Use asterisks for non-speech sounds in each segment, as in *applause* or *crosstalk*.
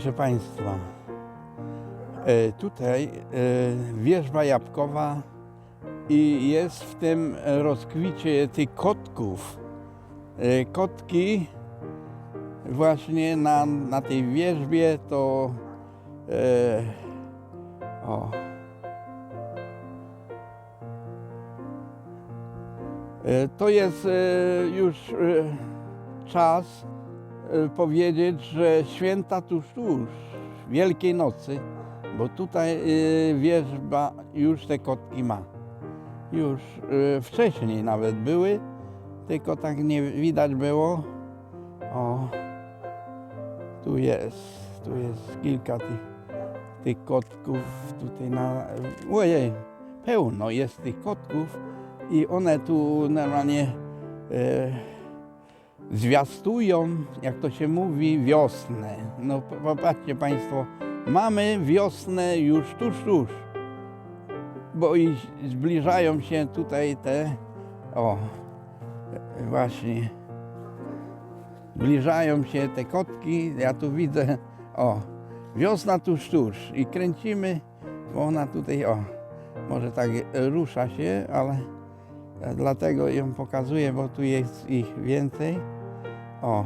Proszę Państwa, e, tutaj e, wierzba jabłkowa i jest w tym rozkwicie tych kotków. E, Kotki właśnie na, na tej wierzbie to o, To jest już czas powiedzieć, że święta tuż, tuż, Wielkiej Nocy, bo tutaj e, wierzba już te kotki ma. Już e, wcześniej nawet były, tylko tak nie widać było. O, tu jest, tu jest kilka tych, tych kotków tutaj na, ojej, pełno jest tych kotków i one tu normalnie e, zwiastują, jak to się mówi, wiosnę. No po- popatrzcie Państwo, mamy wiosnę już tuż, tuż, bo i zbliżają się tutaj te, o, właśnie, zbliżają się te kotki, ja tu widzę, o, wiosna tuż, tuż i kręcimy, bo ona tutaj, o, może tak rusza się, ale dlatego ją pokazuję, bo tu jest ich więcej. O,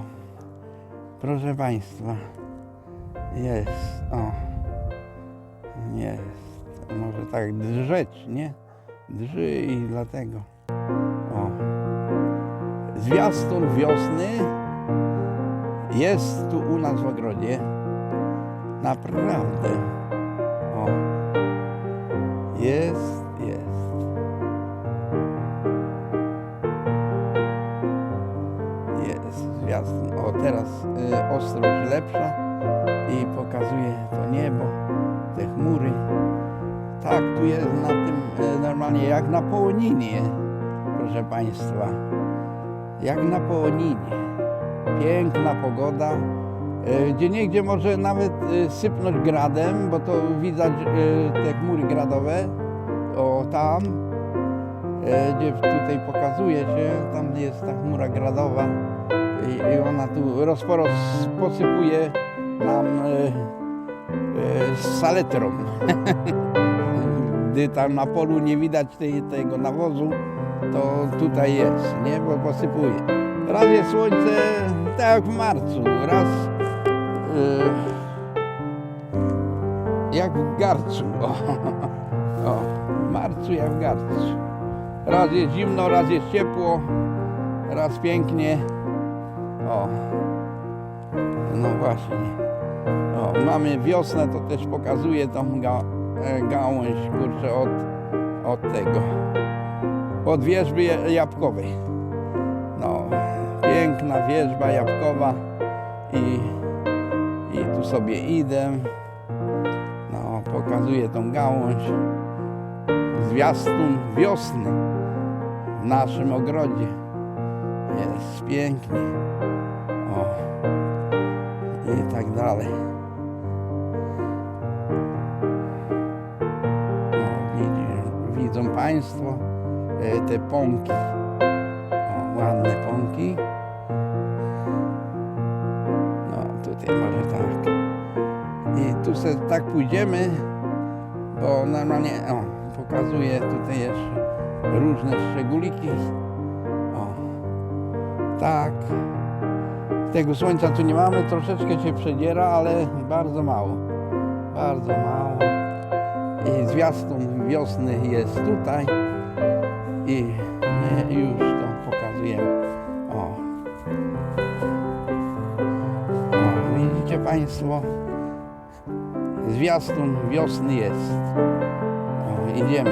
proszę Państwa, jest, o, jest. Może tak drżeć, nie? Drży i dlatego. O, zwiastun wiosny jest tu u nas w ogrodzie. Naprawdę. O, jest. Teraz y, ostrość lepsza i pokazuje to niebo, te chmury. Tak, tu jest na tym y, normalnie jak na połoninie, proszę Państwa. Jak na połoninie. Piękna pogoda. Y, Gdzie niegdzie może nawet y, sypnąć gradem, bo to widać y, te chmury gradowe. O, tam gdzie tutaj pokazuje się, tam jest ta chmura gradowa i, ona tu rozporos posypuje nam e, e, saletrą. *laughs* Gdy tam na polu nie widać tej, tego nawozu, to tutaj jest, nie? Bo posypuje. Raz jest słońce, tak jak w marcu, raz e, jak w garcu. *laughs* O, o, w marcu jak w garcu. Raz jest zimno, raz jest ciepło, raz pięknie. O, no właśnie. O, mamy wiosnę, to też pokazuje tą ga, e, gałąź, kurczę, od, od tego, od wierzby ja- jabłkowej. No, piękna wierzba jabłkowa i, i tu sobie idę. No, pokazuje tą gałąź zwiastun wiosny w naszym ogrodzie. Jest pięknie. O. I tak dalej. O, widzą Państwo e, te pąki. O, ładne pąki. No, tutaj może tak. I tu se tak pójdziemy, bo normalnie, o, pokazuje tutaj jeszcze różne szczególiki. O, tak. Tego słońca tu nie mamy, troszeczkę się przedziera, ale bardzo mało. Bardzo mało. I zwiastun wiosny jest tutaj i już to pokazujemy. O. o widzicie Państwo? Zwiastun wiosny jest. O, idziemy.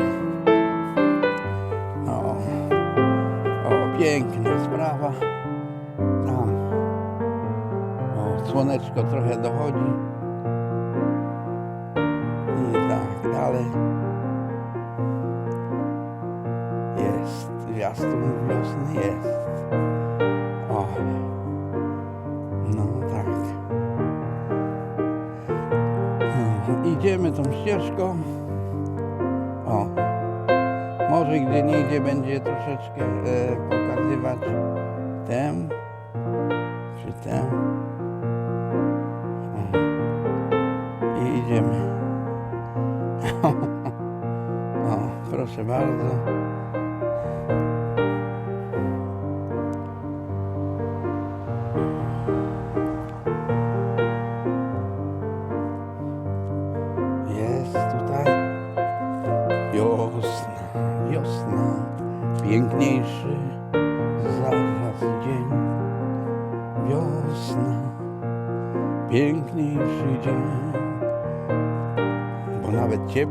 O, o, piękna sprawa. Słoneczko trochę dochodzi. I tak dalej. Jest. Zwiastun wiosny jest. O. No tak. No, Idziemy tą ścieżką. O. Może gdzie niegdzie będzie troszeczkę e, pokazywać tę czy tę. O, proszę bardzo.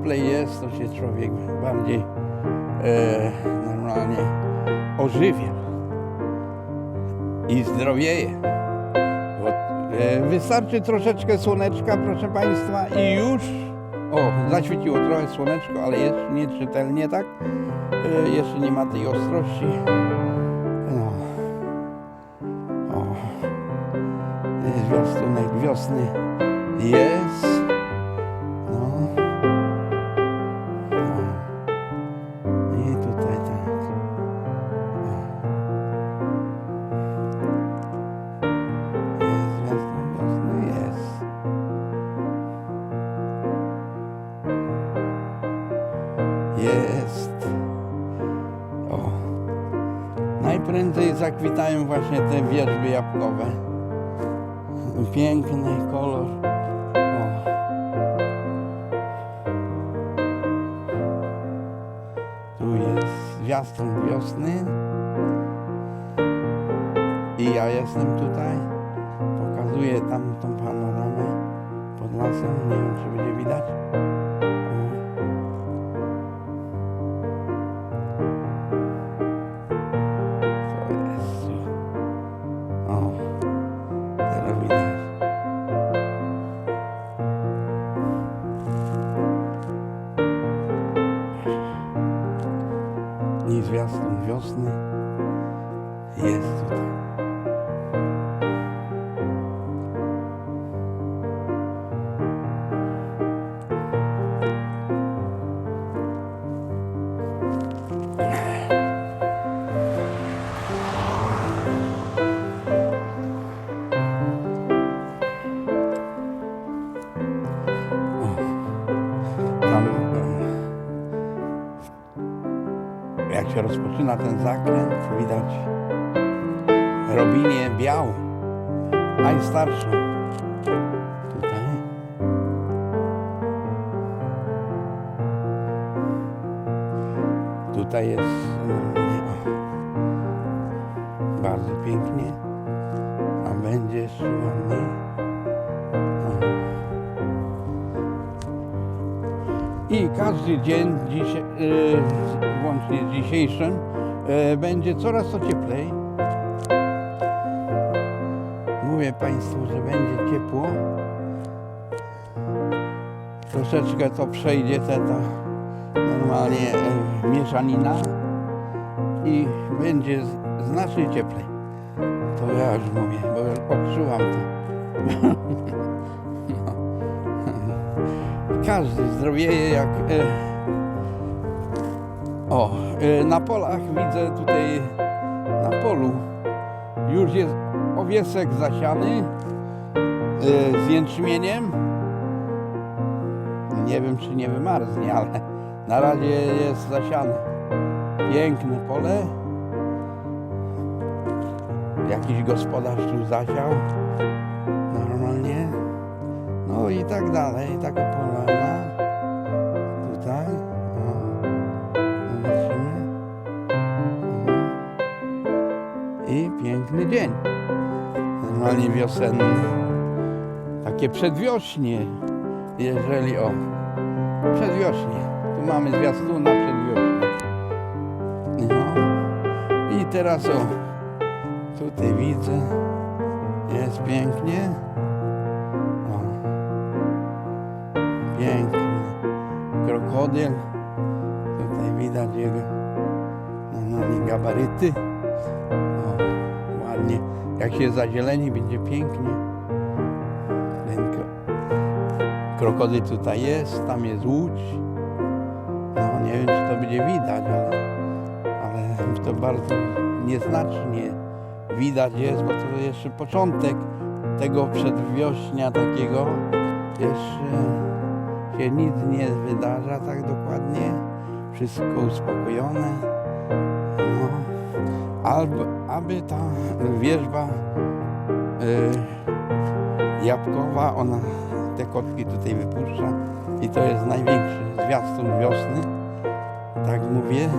Cieplej jest, to się człowiek bardziej e, normalnie ożywia i zdrowieje. Bo, e, wystarczy troszeczkę słoneczka, proszę Państwa, i już o, zaświeciło trochę słoneczko, ale jeszcze nie czytelnie, tak? E, jeszcze nie ma tej ostrości. No. O. Zwiastunek wiosny jest. Zakwitają właśnie te wierzby jabłkowe. Piękny kolor. O. Tu jest zwiastun wiosny. I ja jestem tutaj. Pokazuję tam tą panoramę pod lasem. Nie wiem, czy będzie widać. I zwiastun wiosny jest tutaj. Się rozpoczyna ten zakręt, widać Robinie białą, najstarszą. Tutaj. Tutaj jest I każdy dzień, dzisiaj, yy, włącznie z dzisiejszym, yy, będzie coraz to cieplej. Mówię Państwu, że będzie ciepło. Troszeczkę to przejdzie te ta normalnie yy, mieszanina i będzie znacznie cieplej. To ja już mówię, bo odczuwam to. *laughs* Każdy zdrowieje jak. E, o, e, na polach widzę tutaj na polu już jest owiesek zasiany e, z jęczmieniem. Nie wiem czy nie wymarznie, ale na razie jest zasiane. Piękne pole. Jakiś gospodarz tu zasiał. Normalnie. No i tak dalej, taka polana. Piękny dzień. Normalnie wiosenny. Takie przedwiośnie. Jeżeli o. Przedwiośnie. Tu mamy zwiastuna przedwiośnie. No. I teraz o. Tutaj widzę. Jest pięknie. O. Piękny krokodyl. Tutaj widać jego normalnie gabaryty. Jak się zazieleni, będzie pięknie. Ten kro- krokodyl tutaj jest, tam jest łódź. No nie wiem, czy to będzie widać, ale, ale to bardzo nieznacznie widać jest, bo to jeszcze początek tego przedwiośnia takiego jeszcze się nic nie wydarza tak dokładnie. Wszystko uspokojone. No. Albo, aby ta wierzba y, jabłkowa, ona te kotki tutaj wypuszcza i to jest największy zwiastun wiosny. Tak mówię.